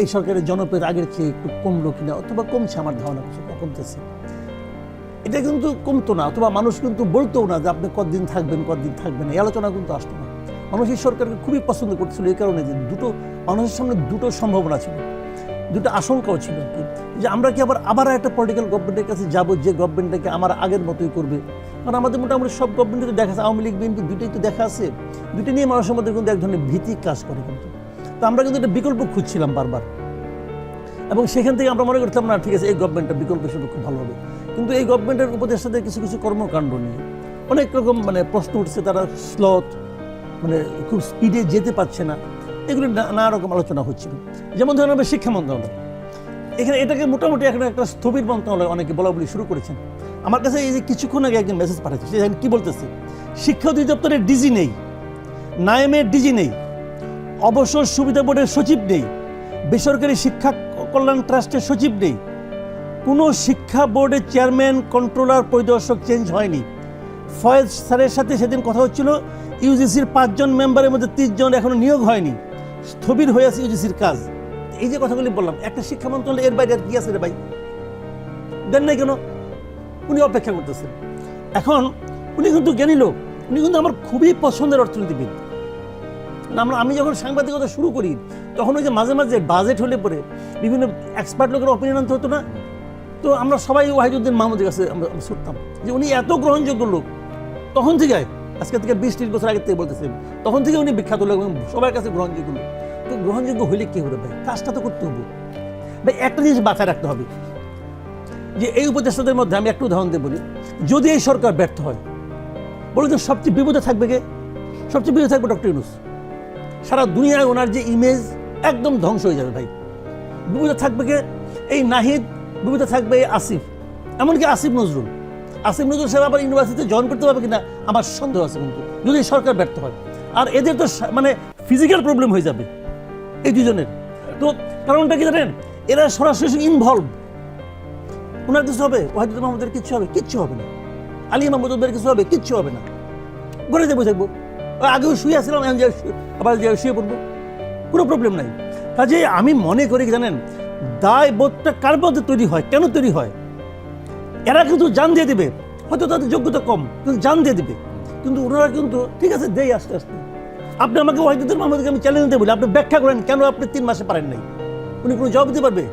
এই সরকারের জনপ্রিয় আগের চেয়ে একটু কমলো কিনা অথবা কমছে আমার ধারণা কিছু কমতেছে। এটা কিন্তু কমতো না অথবা মানুষ কিন্তু বলতো না যে আপনি কতদিন থাকবেন কতদিন থাকবেন এই আলোচনা কিন্তু আসতো না। মানুষ এই সরকারকে খুবই পছন্দ করছিল এই কারণে যে দুটো মানুষের সামনে দুটো সম্ভাবনা ছিল, দুটো আশঙ্কাও ছিল আর কি। যে আমরা কি আবার আবার একটা পলিটিক্যাল গভর্নমেন্টের কাছে যাব যে গভর্নমেন্টটাকে আমার আগের মতোই করবে? কারণ আমাদের মোটামুটি সব গভর্নমেন্টে দেখা আছে, আওয়ামী লীগ, বিএনপি দুটোই তো দেখা আছে। দুটো নিয়ে মানুষের মধ্যে কিন্তু এক ধরনের ভীতি কাজ করে কিন্তু। তো আমরা কিন্তু একটা বিকল্প খুঁজছিলাম বারবার। এবং সেখান থেকে আমরা মনে করতাম, না, ঠিক আছে, এই গভর্নমেন্টটা বিকল্প হিসেবে খুব ভালো হবে। কিন্তু এই গভর্নমেন্টের উপদেষ্টাদের কিছু কিছু কর্মকাণ্ড নিয়ে অনেক রকম মানে প্রশ্ন উঠছে। তারা স্লথ মানে খুব স্পিডে যেতে পারছে না। এগুলো নানা রকম আলোচনা হচ্ছিল যেমন ধরেন, আমরা শিক্ষা মন্ত্রণালয়। এখানে এটাকে মোটামুটি এখন একটা স্থবির মন্ত্রণালয় অনেকে বলা বলি শুরু করেছেন। আমার কাছে এই যে কিছুক্ষণ আগে একজন মেসেজ পাঠাচ্ছে সে কি বলতেছে? শিক্ষা অধিদপ্তরের ডিজি নেই। নায়েমের ডিজি নেই। অবসর সুবিধা বোর্ডের সচিব নেই। বেসরকারি শিক্ষা কল্যাণ ট্রাস্টের সচিব নেই। কোনো শিক্ষা বোর্ডের চেয়ারম্যান, কন্ট্রোলার, পরিদর্শক চেঞ্জ হয়নি। ফয়েজ স্যারের সাথে সেদিন কথা হচ্ছিল, ইউজিসির পাঁচজন মেম্বারের মধ্যে তিনজন এখনও নিয়োগ হয়নি। স্থবির হয়ে আছে ইউজিসির কাজ। এই যে কথাগুলি বললাম, একটা শিক্ষা মন্ত্রণালয় এর বাইরে আর কি আছে রে ভাই? দেন নাই কেন? উনি অপেক্ষা করতেছেন। এখন উনি কিন্তু জ্ঞানী লোক, উনি কিন্তু আমার খুবই পছন্দের অর্থনীতিবিদ। আমরা আমি যখন সাংবাদিকতা শুরু করি, তখন ওই যে মাঝে মাঝে বাজেট হলে পরে বিভিন্ন এক্সপার্ট লোকের অপিনিয়ন আনতে হতো না? তো আমরা সবাই ওয়াহিদুদ্দিন মাহমুদের কাছে আমরা ছুটতাম। যে উনি এত গ্রহণযোগ্য লোক, তখন থেকে, আজকে থেকে বিশ, ত্রিশ বছর আগের থেকে বলতেছেন তখন থেকে উনি বিখ্যাত লোক এবং সবার কাছে গ্রহণযোগ্য লোক। তো গ্রহণযোগ্য হইলে কি হবে ভাই? কাজটা তো করতে হবে। ভাই, একটা জিনিস বাঁচায় রাখতে হবে। যে এই উপদেষ্টাদের মধ্যে আমি একটু উদাহরণ দিয়ে বলি। যদি এই সরকার ব্যর্থ হয় বলে তো সবচেয়ে বিপদে থাকবে কে? সবচেয়ে বিপদে থাকবে ডক্টর ইউনুস। সারা দুনিয়ায় ওনার যে ইমেজ একদম ধ্বংস হয়ে যাবে ভাই। বিপদে থাকবে কে? এই নাহিদ, বিপদে থাকবে এই আসিফ। এমনকি আসিফ নজরুল। আসিফ নজরুল সাহেব আবার ইউনিভার্সিটিতে জয়েন করতে পারবে কিনা আমার সন্দেহ আছে কিন্তু, যদি সরকার ব্যর্থ হয়। আর এদের তো মানে ফিজিক্যাল প্রবলেম হয়ে যাবে, এই দুজনের। তো কারণটা কি জানেন? এরা সরাসরি ইনভলভ ওনার কিছু হবে ওয়াহিদুল মাহমুদের কিচ্ছু হবে কিচ্ছু হবে না। আলী মাহমুদের কিছু হবে, কিচ্ছু হবে না। ঘরে যাব থাকব। আগেও শুয়ে যাই আবার শুয়ে পড়ব, কোনো প্রবলেম নাই। কাজে আমি মনে করি জানেন দায় বোধটা কার মধ্যে তৈরি হয়, কেন তৈরি হয়? এরা কিন্তু জান দিয়ে দেবে, হয়তো তাদের যোগ্যতা কম, কিন্তু জান দিয়ে দেবে। কিন্তু ওনারা কিন্তু, ঠিক আছে, দেই আস্তে আস্তে। আপনি আমাকে ওয়াহিদুদ্দিন মাহমুদকে আমি চ্যালেঞ্জ দিয়ে বলি, আপনি ব্যাখ্যা করেন, কেন আপনি তিন মাসে পারেন নাই? উনি কোনো জবাব দিতে পারবে?